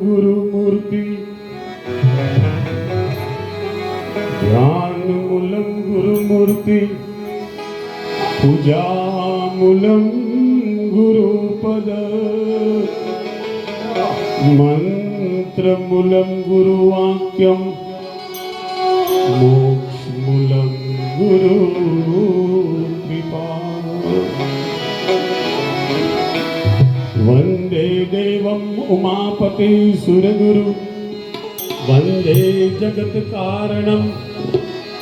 गुरुमूर्ति ध्यानमूलं गुरुमूर्ति पूजामूलं गुरुपद मन्त्रमूलं गुरुवाक्यं गुरुकृपा શિવમ ઉમાપતિ સુરગુરુ વંદે જગત કારણમ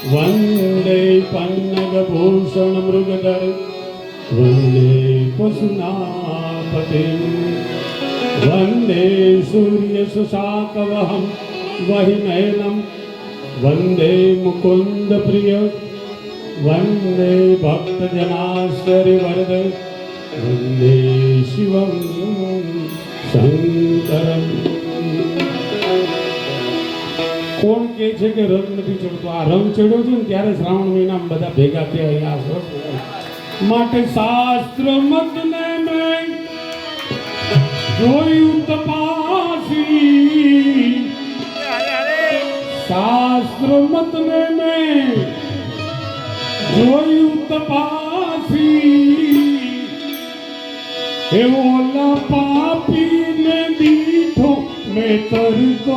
વંદે પન્નગભૂષણ મૃગધર વંદે પશુનાપતિ વંદે સૂર્ય સુશાકવહમ વહિનયનમ વંદે મુકુંદ પ્રિય વંદે ભક્તજનાશ્ચર્યવર્ધ વંદે શિવમ કોણ કે છે કે રંગ નથી ચડતો? આ રંગ ચડ્યો છે ને ત્યારે શ્રાવણ મહિનામાં બધા ભેગા થયા અહીંયા માટે શાસ્ત્ર મત ને મેં જોયું તપાસી. શાસ્ત્ર મત ને મેં જોયું તપાસી. એવો પાપીને મેં કરતો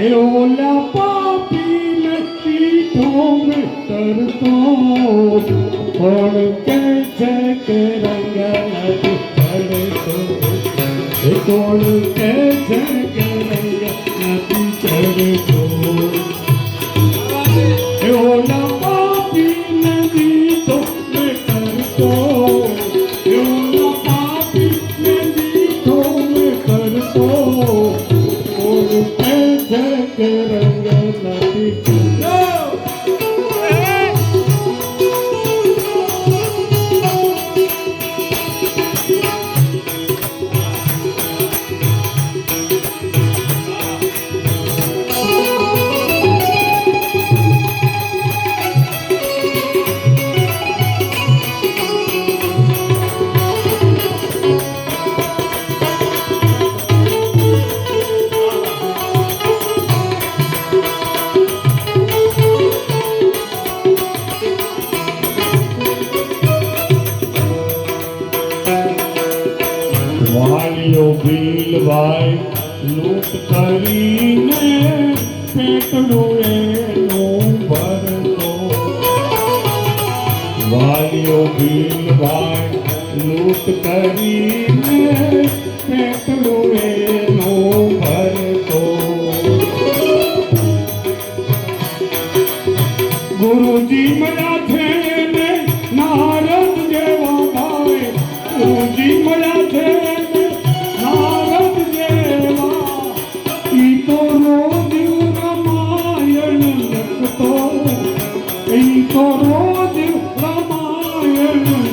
હે ઓલા પાપીને દીઠો મેં કરતો કોણ કે છે કે રંગ નથી ચડતો હે કોણ કે છે કે રંગ નથી ચડતો વાલીઓ ભીલભાઈ લૂંટ કરીને પેટડું એનું ભરતો. વાલીઓ ભીલભાઈ લૂંટ કરીને પેટનું એનું ભરતો. ગુરુજી મળ્યા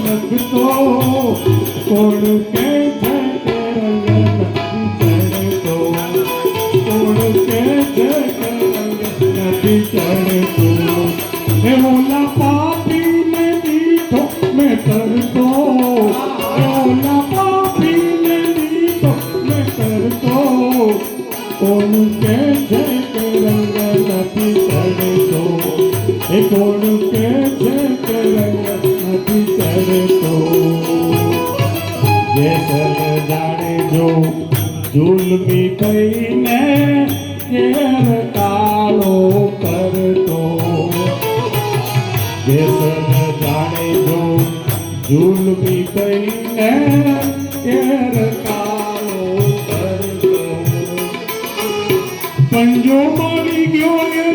રામાયણ લખતો કોણ કે છે કે રંગ નથી ચડતો કોણ કે છે કે રંગ નથી ચડતો હે ઓલા પાપીને દીઠો મેં કરતો હે ઓલા પાપીને દીઠો મેં કરતો જેસલ જાણે જો જુલમી થઈને ઘેર કાળો કરતો. જેસલ જાણે જો જુલમી થઈને ઘેર કાળો કરતો. મારી ગયો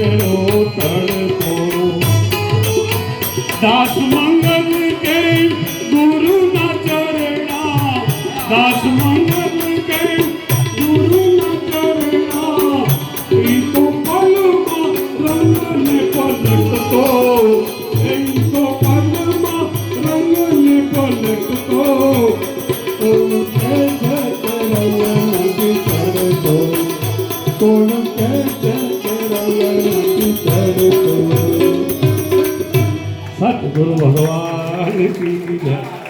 દાસ મંગલ કે ગુરુ ના ચરણા દાસ ચડતો